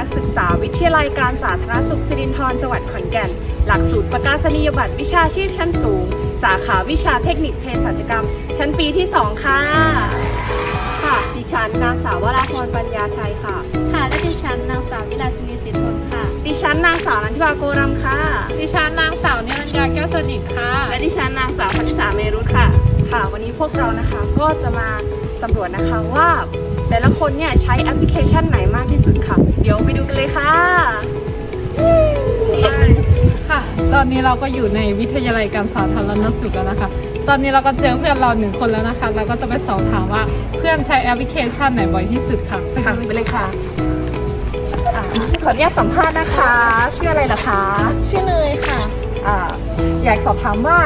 นักศึกษาวิทยาลัยการสาธารณสุขสิรินธรจังหวัดขอนแก่น หลักสูตรประกาศนียบัตรวิชาชีพชั้นสูง สาขาวิชาเทคนิคเภสัชกรรม ชั้นปีที่ 2 ค่ะ ค่ะ ดิฉันนางสาววราพรปัญญาชัยค่ะ ค่ะ และดิฉันนางสาววิลาสินีสิทธิ์ผลค่ะ ดิฉันนางสาวนันทิวาโกรัมค่ะ ดิฉันนางสาวเนรัญญาแก้วสนิทค่ะ และดิฉันนางสาวพัชิสาเมรุตค่ะ ค่ะ วันนี้พวกเรานะคะก็จะมาสำรวจนะคะว่าแต่ละคนเนี่ยใช้แอปพลิเคชันไหนมากที่สุดค่ะ เดี๋ยวไปดูกันเลยค่ะค่ะ ตอนนี้เราก็อยู่ในวิทยาลัยการสาธารณสุขแล้วนะคะ ตอนนี้เราก็เจอเพื่อนเราหนึ่งคนแล้วนะคะ เราก็จะไปสอบถามว่าเพื่อนใช้แอปพลิเคชันไหนบ่อยที่สุดค่ะค่ะไปเลยค่ะอ่าขออนุญาตสัมภาษณ์นะคะชื่ออะไรล่ะคะชื่อเนยค่ะอ่าอยากสอบถามว่า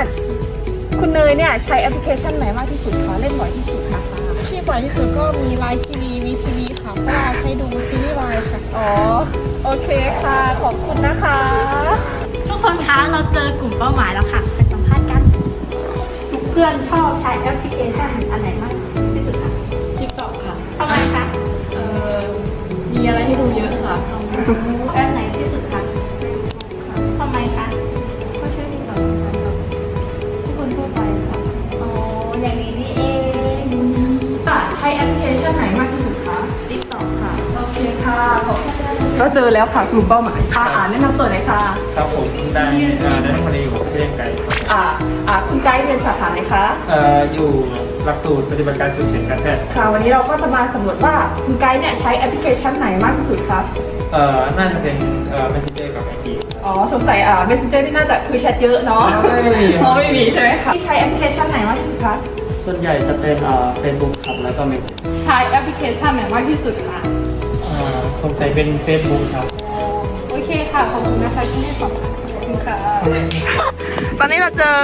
คุณเนยเนี่ยใช้แอปพลิเคชันไหนมากที่สุดคะเล่นบ่อยที่สุดคะที่บ่อยที่สุดก็มีไลน์ทีวีมีทีวีค่ะ เพราะว่าใช้ดูซีรีส์วายค่ะ อ๋อ โอเคค่ะ ขอบคุณนะคะ ทุกคนคะ เราเจอกลุ่มเป้าหมายแล้วค่ะ ไปสัมภาษณ์กัน เพื่อนชอบใช้แอปพลิเคชันอันไหนมาก ก็เจอแล้วค่ะกลุ่มเป้าหมายค่ะอ่านแนะนำตัวหน่อยค่ะครับผมได้อ่าได้ทั้งวันนี้อยู่เพียงไกลครับอ่าอ่าคุณไกด์เรียนสาขาไหนคะเอ่ออยู่หลักสูตรปฏิบัติการฉุกเฉินการแพทย์ค่ะวันนี้เราก็จะมาสำรวจว่าคุณไกด์เนี่ยใช้แอปพลิเคชันไหนมากที่สุดคะเอ่อน่าจะเป็นเอ่อ messenger กับ IG อ๋อสงสัยอ่า Messenger นี่น่าจะคือแชทเยอะเนาะไม่มีอ๋อไม่มีใช่ไหมคะที่ใช้แอปพลิเคชันไหนมากที่สุดคะส่วนใหญ่จะเป็นเอ่อ Facebook ครับแล้วก็ Message ใช้แอปพลิเคชันไหนมากที่สุดคะ เอ่อสงสัยเป็น Facebook ครับ โอเคค่ะ ขอบคุณนะคะที่ให้สอบถามขอบคุณค่ะตอนนี้เราเจอ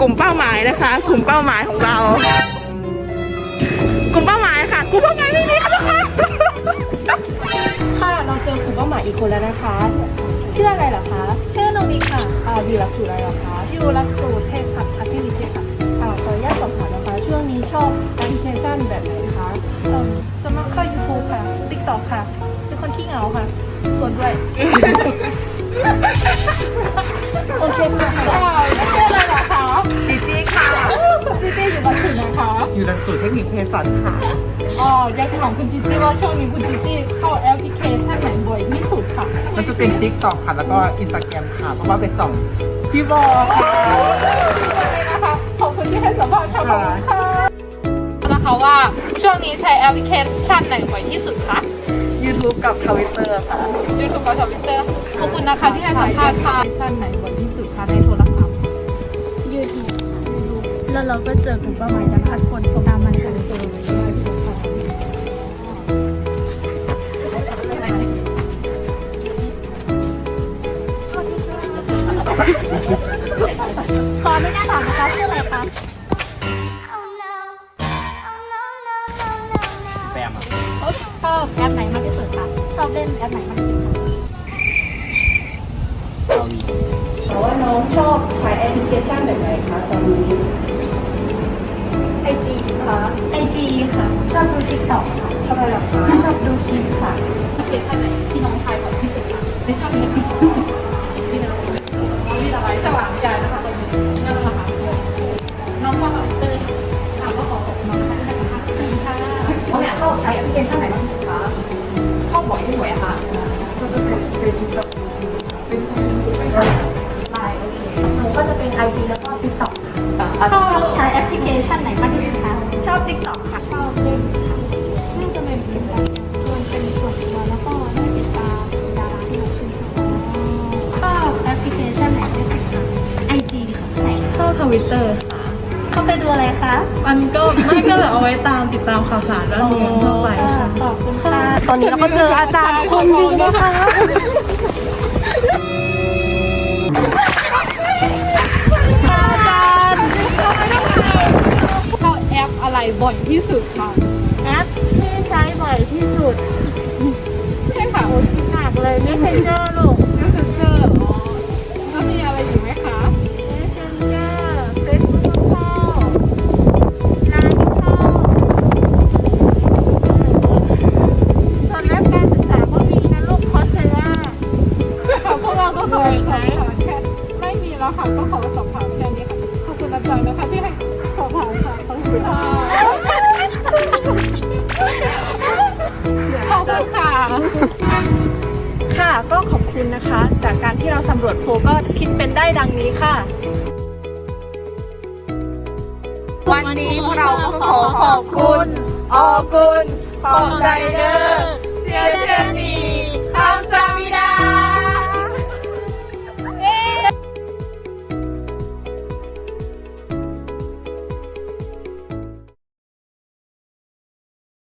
กลุ่มเป้าหมายนะคะ กลุ่มเป้าหมายของเรา กลุ่มเป้าหมายค่ะ กลุ่มเป้าหมายนี่นี่ค่ะทุกคนค่ะเราเจอกลุ่มเป้าหมายอีกคนแล้วนะคะชื่ออะไรเหรอคะชื่อโนมิค่ะอ่าอยู่หลักสูตรอะไรเหรอคะอยู่หลักสูตรเภสัชอาชีพวิทยาศาสตร์อ่าขออนุญาตสอบถามนะคะ ช่วงนี้ชอบแอปพลิเคชันแบบไหน นด้วยโอเคค่ะไม่ใช่อะไรหรอคะจีจี้ค่ะจีจี้อยู่บันถึงนะคะ อยู่หลักสูตรเทคนิคเภสัชค่ะอ๋ออยากถามคุณจิจี้ว่าช่วงนี้คุณจิจี้เข้าแอปพลิเคชันไหนบ่อยที่สุดค่ะ มันจะเป็น t ิ k t o k ค่ะ แล้วก็ Instagram ค่ะ เพราะว่าไปส่องพี่บอค่ะนะคะขอบคุณที่ให้สัมภาษณ์ค่ะขอบคุณค่ะนะคะว่าช่วงนี้ใช้แอปพลิเคชันไหนบ่อยที่สุดคะ YouTube กับ Twitter ค่ะ YouTube กับ Twitter ขอบคุณนะคะที่ให้สัมภาษณ์ค่ะแอปพลิเคชันไหนบ่อยที่สุดคะในโทรศัพท์ยูทูบแล้วเราก็เจอกลุ่มเป้าหมายนะคะทุกคนตามมันกันเลยขอไม่ได้ถามนะคะชื่ออะไรคะ ชอบเล่นแอปไหนมากที่สุดคะแต่ว่าน้องชอบใช้แอปพลิเคชันแบบไหนคะตอนนี้ไอจีค่ะไอจีค่ะ ชอบดูติ๊กต็อกค่ะทำไมล่ะคะชอบดูคลิปค่ะแอปพลิเคชันไหนที่น้องใช้บ่อยที่สุดคะในช่วงนี้ที่น้องน้องมีอะไรฉลาดใจนะคะตอนนี้นั่นแหละค่ะน้องชอบแบบเตอร์ค่ะก็ขอขอบคุณน้องนะคะที่ให้สัมภาษณ์ขอบคุณค่ะเขาเนี่ยชอบใช้แอปพลิเคชันไหน ไลน์โอเคหนูก็จะเป็น IG แล้วก็ TikTok ค่ะอะชอบใช้แอปพลิเคชันไหนมากที่สุดคะ ชอบ TikTok ค่ะ ชอบเล่นค่ะน่าจะเป็นแบบมันเป็นส่วนตัวแล้วก็ได้ติดตามดาราที่เราชื่นชอบชอบแอปพลิเคชันไหนที่สุดคะไอจีค่ะไหนชอบทวิตเตอร์เข้าไปดูอะไรคะ มันก็ไม่ก็แบบเอาไว้ตามติดตามข่าวสารด้านเรียนทั่วไปค่ะ ขอบคุณค่ะ ตอนนี้เราก็เจออาจารย์คนดีนะคะ บ่อยที่สุดคะแอปที่ใช้บ่อยที่สุดใช่ค่ะหนักเลย Messenger ขอบคุณนะคะ จากการที่เราสำรวจโพลก็คิดเป็นได้ดังนี้ค่ะ วันนี้พวกเราก็ขอขอบคุณออกุลขอบใจเด้อเชียร์เชีคำสามี